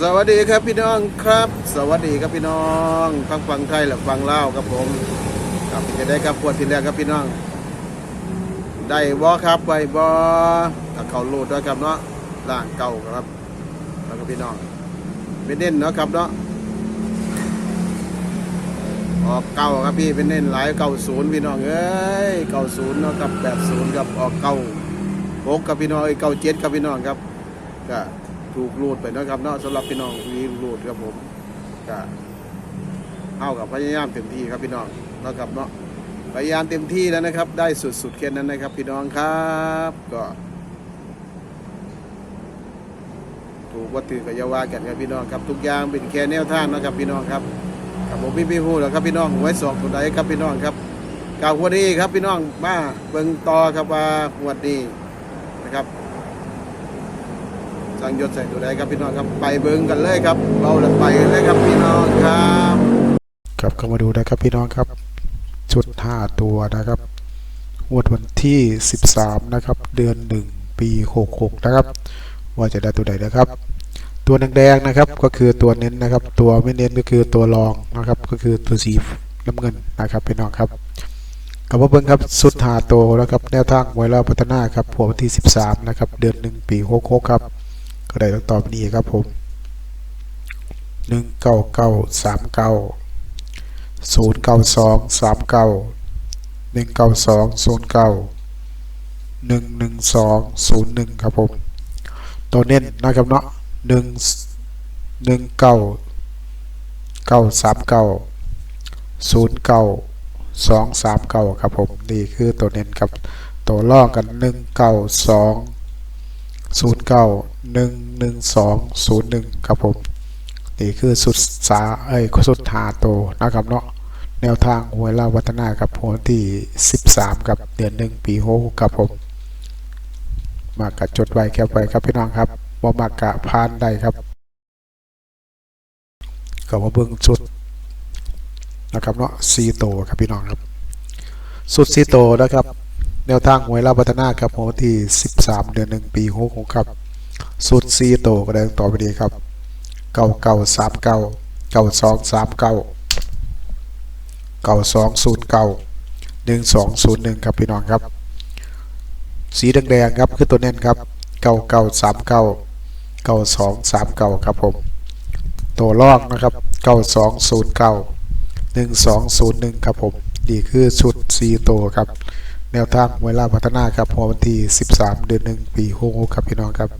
สวัสดีครับพี่น้องครับ สวัสดีครับพี่น้องฟังฟังไทยและฟังเล่าครับผมครับจะได้ครับปวดทีแรกครับพี่น้อง ได้บ่ครับไปบ่ถ้าเขาโหลดด้วยครับเนาะล่างเก่าครับแล้วก็พี่น้องเป็นเน้นเนาะครับเนาะออกเก่าครับพี่เป็นเน้นหลายเก่าศูนย์พี่น้องเอ้ยเก่าศูนย์เนาะครับแปดศูนย์ครับออกเก่าหกครับพี่น้องเอ้ยเก่าเจ็ดครับพี่น้องครับก็ ถูกรูดไปเนาะครับเนาะสำหรับพี่น้องมีรูดครับผมก็เอากับพยายามเต็มที่ครับพี่น้องเนาะครับเนาะพยายามเต็มที่แล้วนะครับ ได้สุดๆแค่นั้นนะครับ พี่น้องครับก็ถูกว่าถือกับยาวากันครับพี่น้องครับทุกอย่างเป็นแค่แนวทางนะครับพี่น้องครับกับผมพี่พี่พูดแล้วครับพี่น้องหวยสองตัวใดครับพี่น้องครับกล่าวหัวดีครับพี่น้องมาเบิ่งต่อครับว่าหัวดีนะครับ สังยศใส่ตัวใดครับพี่น้องครับไปเบิ่งกันเลยครับ เราไปกันเลยครับพี่น้องครับครับก็มาดูนะครับพี่น้องครับชุด5ตัวนะครับงวดวันที่ 13 นะครับ เดือน 1 ปี 66 นะครับ ว่าจะได้ตัวใดนะครับ ตัวแดงๆนะครับก็คือตัวเน้นนะครับ ตัวไม่เน้นก็คือตัวรองนะครับ ก็คือตัวสีน้ำเงินนะครับพี่น้องครับกับว่าเบิ้งครับสุดหาโตวนะครับแนวทางไว้แล้วพัฒนาครับหัววันที่ 13 นะครับ เดือน 1 ปี 66 ครับ ก็ได้ตอบนี้ครับผม19939ศูนย์เก้าสองสามเก้าหนึ่งเก้าสองศูนย์เก้าหนึ่งหนึ่งสองศูนย์หนึ่งครับผมตัวเน้นนะครับเนาะหนึ่งหนึ่งเก้าเก้าสามเก้าศูนย์เก้าสองสามเก้าครับผมนี่คือตัวเน้นครับตัวล่องกันหนึ่งเก้าสอง ศูนย์เก้าหนึ่งหนึ่งสองศูนย์หนึ่งครับผมนี่คือสุดสาเอ้ยสุดหาโตนะครับเนาะแนวทางหวยเล่าวัฒนากับหัวที่ 13 กับเดือนหนึ่งปีโฮกับผม มากะจดไว้แคปไว้ครับพี่น้องครับบ่มากะพานได้ครับก็มาเบิ่งสุดนะครับเนาะซีโตครับพี่น้องครับ สุดซีโตนะครับ แนวทางหวยลาวัฒนากับหัวที่ 13 เดือนหนึ่งปีโฮครับสุดซีโตก็ได้ต่อไปดีครับเก้าเก้าสามเก้าเก้าสองสามเก้าเก้าสองศูนย์เก้าหนึ่งสองศูนย์หนึ่งครับพี่น้องครับ สีแดงๆครับคือตัวเน้นครับเก้าเก้าสามเก้าเก้าสองสามเก้าครับผม ตัวลอกนะครับเก้าสองศูนย์เก้าหนึ่งสองศูนย์หนึ่งครับผมนี่คือชุดสีโตครับ แนวทางมวยล่าพัฒนาครับหัววันที่ 13 เดือนหนึ่งปีหกครับพี่น้องครับ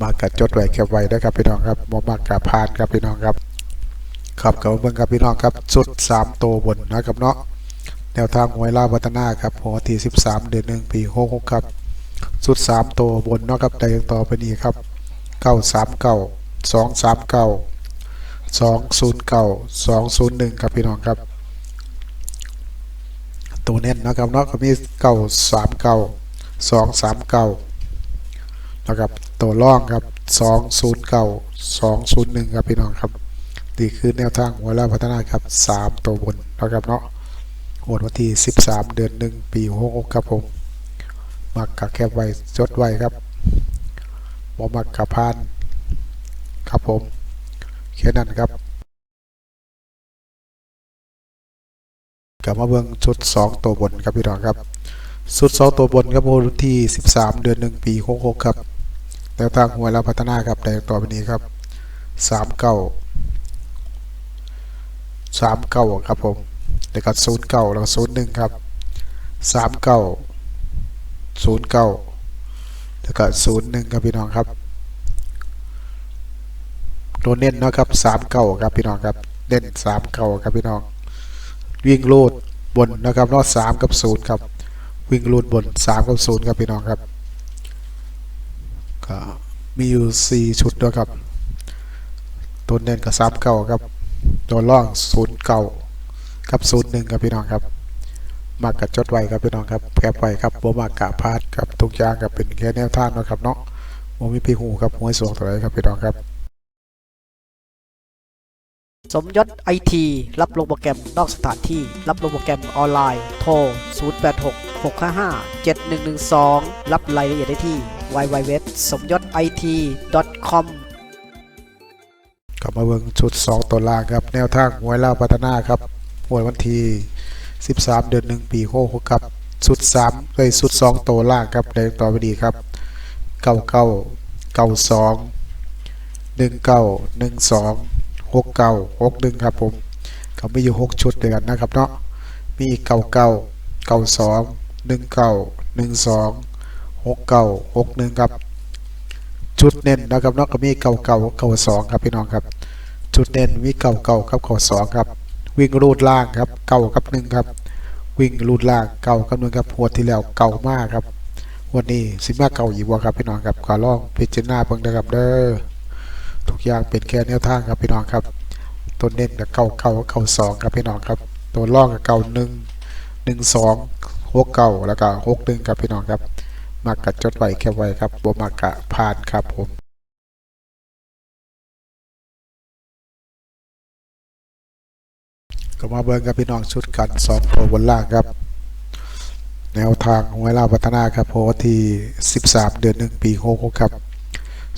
มากกัดจดไว้แคปไว้นะครับพี่น้องครับบ่มากกับพานครับพี่น้องครับครับกับเบิ่งครับพี่น้องครับสุด3โตวบนนะครับเนาะแนวทางหวยลาวพัฒนาครับหัวที่ 13 เดือน1ปี66ครับสุด3โตวบนเนาะครับได้ต่อไปนี้ครับ939 239 209 201ครับพี่น้องครับ ตัวเน้นนะครับเนาะก็มี939 239นะครับตัวล่องครับ209 201ครับพี่น้องครับนี่คือแนวทางหัวลาพัฒนาครับ3ตัวบนนะครับเนาะโหดวันที่13เดือน1ปี66ครับผมมักกะแคบไว้จดไว้ครับบ่มักกะพาน ครับผมแค่นั้นครับ กลับมาเบิ่งชุด 2 ตัวบนครับพี่น้องครับสุดสองตัวบนครับวันที่ 13 เดือน 1 ปี66ครับแนวทางหัวเราพัฒนาครับในต่อไปนี้ครับ39 39ครับผมแล้วก็09แล้วก็01ครับ39 09แล้วก็01ครับพี่น้องครับตัวเน้นนะครับ39ครับพี่น้องครับเน้น39ครับพี่น้อง วิ่งโลดบนนะครับนอก3กับ0ครับ วิ่งรูดบน3กับ0ครับพี่น้องครับก็มีอยู่4ชุดด้วยครับตัวเน้นกับ3เก่าครับตัวล่อง0เก่ากับ0 1ครับพี่น้องครับมากกับจดไว้ครับพี่น้องครับแคปไว้ครับบ่มากกะพลาดครับทุกอย่างกับเป็นแค่แนวทางเนาะครับเนาะบ่มีพี่หูครับหวสวงตัวไหนครับพี่น้องครับ สมยศไอทีรับลงโปรแกรมนอกสถานที่ รับลงโปรแกรมออนไลน์ โทร 086 655 7112 รับรายละเอียดได้ที่ www สมยศ IT com กลับมาเบิ่งชุด 2 ตัวล่างครับ แนวทางหวยลาวพัฒนาครับหวยวันที่ 13 เดือน 1 ปี6ครับชุด3เลยชุด 2 ตัวล่างครับในต่อไปดีครับ 99 92 19 12 69 61ครับผมก็มีอยู่6ชุดด้วยกันนะครับเนาะมี99 92 19 12 69 61ครับ ชุดเน้นนะครับเนาะก็มีเก่าเก่าเก่าสองครับพี่น้องครับ ชุดเน้นมีเก่าเก่าครับเก่าสองครับ วิ่งรูดล่างครับเก่ากับหนึ่งครับ วิ่งรูดล่างเก่ากับหนึ่งครับหัวที่แล้วเก่ามากครับวันนี้สิมาเก่าอีกว่าครับพี่น้องครับขอลองพิจารณาเบิ่งนะครับเด้อ อย่างเป็นแค่แนวทางครับพี่น้องครับ ตัวเน้นกับเก่าเก่าเก่าสองครับพี่น้องครับ ตัวล่องกับเก่าหนึ่งหนึ่งสองหกเก่าแล้วก็หกหนึ่งครับพี่น้องครับมากกะจดไว้แค่ไว้ครับบ่มากกะผ่านครับผมก็มาเบิ่งกับพี่น้องชุดกันสองตัวบนล่างครับ แนวทางของเวลาพัฒนาครับโพสต์ที่ 13 เดือน1ปี66ครับ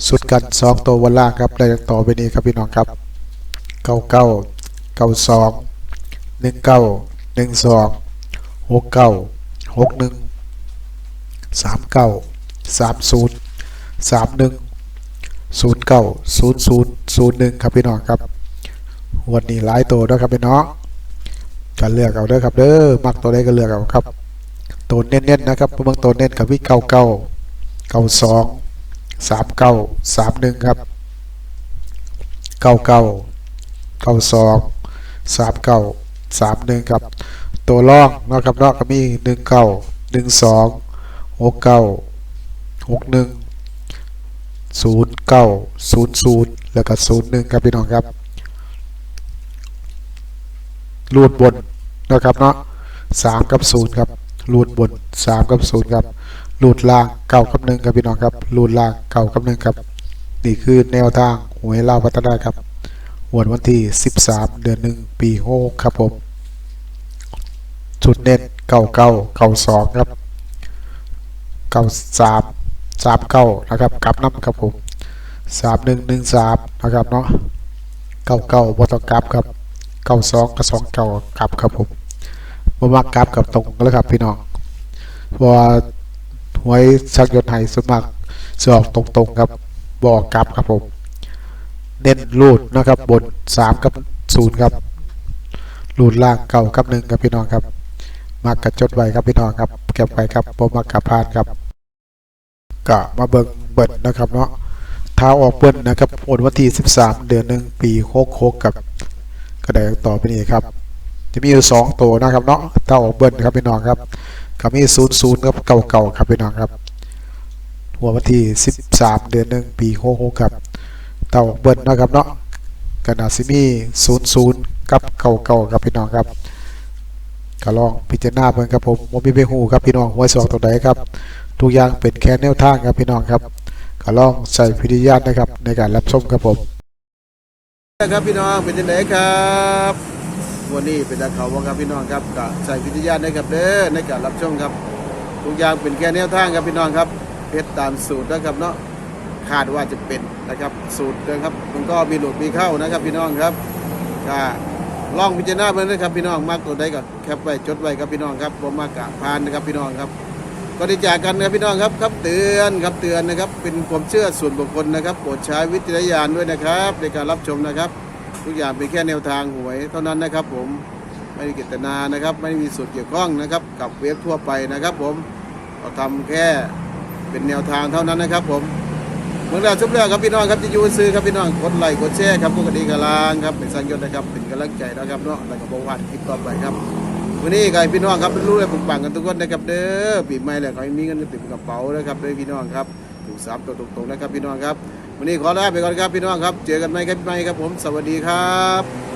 ชุดกันสองตัวบนล่างครับได้ต่อไปนี้ครับพี่น้องครับ99 92 19 12 69 61สองหนึ่งเก้าหนึ่งสองหกเก้าหกหนึ่งสามเก้าสามศูนย์สามหนึ่งศูนย์เก้าศูนย์ศูนย์ศูนย์หนึ่งครับพี่น้องครับวันนี้หลายตัวด้วยครับพี่น้องก็เลือกเอาเด้อครับเด้อมักตัวใดก็เลือกเอาครับตัวเน้นๆนะครับเบื้องตัวเน้นกับวิเก้าเก้าเก้าสอง สามเก้าสามหนึ่งครับเก้าเก้าเก้าสองสามเก้าสามหนึ่งครับ ตัวล่องนาะครับเนาะก็มีหนึ่งเก้าหนึ่งสองหกเก้าหกหนึ่งศูนย์เก้าศูนย์ศูนย์แล้วก็ศูนย์หนึ่งครับพี่น้องครับรูดบนนะครับเนาะสามกับศูนย์ครับรูดบนสามกับศูนย์ครับ รูดล่างเก้ากับหนึ่งครับพี่น้องครับรูดล่างเก้ากับหนึ่งครับ นี่คือแนวทางหวยลาวพัฒนาครับวันวันที่ 13 เดือนหนึ่งปี6ครับผมจุดเน้นเก้าเก้าเก้าสองครับเก้าสามสามเก้านะครับกลับน้ำครับผมสามหนึ่งหนึ่งสามนะครับเนาะเก้าเก้าบต้องกลับครับเก้าสองกับสองเก้ากลับครับผมบ่มักกลับกับตรงแล้วครับพี่น้องว่า หวยชักยนต์ไห้สมัครจะออกตรงๆครับบอกกลับครับผม เน้นรูดนะครับบนสามกับศูนย์ครับรูดล่างเก้ากับหนึ่งครับพี่น้องครับมักกะจดไว้ครับพี่น้องครับเก็บไว้ครับบ่มักกะพลาดครับก็มาเบิ่งเบิ่นนะครับเนาะเท้าออกเบิ่นนะครับโอนวันที่13 เดือนหนึ่งปี66กับก็ได้ต่อไปนี้ครับ จะมีอยู่สองตัวนะครับเนาะเท้าออกเบิ่นครับพี่น้องครับ ก็มี00ครับเก่าๆครับพี่น้องครับหัววันที่13เดือนหนึ่งปี66ครับเท้าเบิ่นนะครับเนาะก็น่าสิมี00กับเก่าๆครับพี่น้องครับก็ลองพิจารณาเพิ่นครับผมบ่มีไปฮู้ครับพี่น้องหวยสองตัวใดครับ ทุกอย่างเป็นแค่แนวทางครับพี่น้องครับก็ลองใส่พิจารณานะครับในการรับชมครับผมครับพี่น้องเป็นยังไงครับ วันนี้เป็นตาเขาว่าครับพี่น้องครับก็ใส่พิจาณานะครับเด้อในการรับชมครับทุกอย่างเป็นแค่แนวทางครับพี่น้องครับเพชรตามสูตรนะครับเนาะคาดว่าจะเป็นนะครับสูตรนะครับมันก็มีหลุดมีเข้านะครับพี่น้องครับก็ลองพิจารณาเบิ่งนะครับพี่น้องมากตัวใดก็แคปไว้จดไว้ครับพี่น้องครับผมมากะพานนะครับพี่น้องครับก็ได้จากกันนะครับพี่น้องครับครับเตือนครับเตือนนะครับ เป็นความเชื่อส่วนบุคคลนะครับโปรดใช้วิจารณญาณด้วยนะครับ ในการรับชมนะครับ ทุกอย่างเป็นแค่แนวทางหวยเท่านั้นนะครับ ผมไม่ได้เจตนานะครับ ไม่มีส่วนเกี่ยวข้องนะครับ กับเว็บทั่วไปนะครับ ผมเราทำแค่เป็นแนวทางเท่านั้นนะครับ ผมเมื่อเราชุบเรื่องครับพี่น้องครับจะอยูซื้อครับพี่น้องกดไลค์กดแชร์ครับกดกระดิ่งกระลางครับเป็นสังยศนะครับเป็นกำลังใจนะครับเนาะแล้วก็บอกว่าคลิปต่อไปครับวันนี้ก็ให้พี่น้องครับรู้เลยผมปังกันทุกคนนะครับเด้อปีใหม่แล้วขอให้มีเงินติดกระเป๋านะครับเด้อพี่น้องครับถูกสามตัวตรงๆนะครับพี่น้องครับ วันนี้ขอลาไปก่อนครับพี่น้องครับ เจอกันใหม่ครับใหม่ครับผม สวัสดีครับ